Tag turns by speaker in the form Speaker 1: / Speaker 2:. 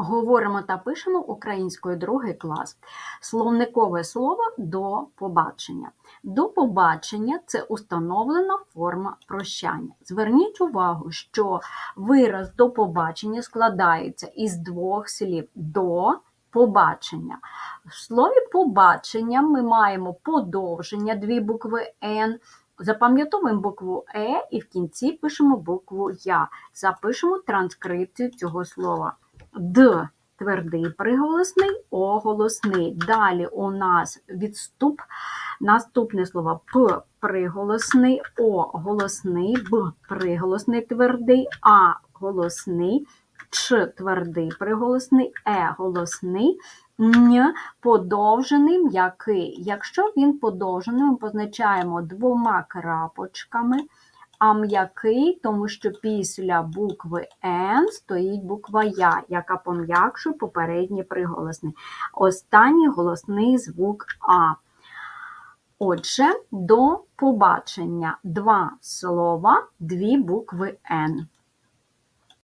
Speaker 1: Говоримо та пишемо українською другий клас. Словникове слово до побачення. До побачення це установлена форма прощання. Зверніть увагу, що вираз до побачення складається із двох слів до побачення. В слові побачення ми маємо подовження дві букви Н. Запам'ятовуємо букву Е і в кінці пишемо букву Я. Запишемо транскрипцію цього слова. Д твердий приголосний, О голосний. Далі у нас відступ. Наступне слово П приголосний, О голосний, Б приголосний твердий, А голосний, Ч твердий приголосний, Е голосний, Н подовжений м'який. Якщо він подовжений, ми позначаємо двома крапочками а м'який, тому що після букви Н стоїть буква Я, яка пом'якшує попередній приголосний. Останній голосний звук А. Отже, до побачення два слова, дві букви Н.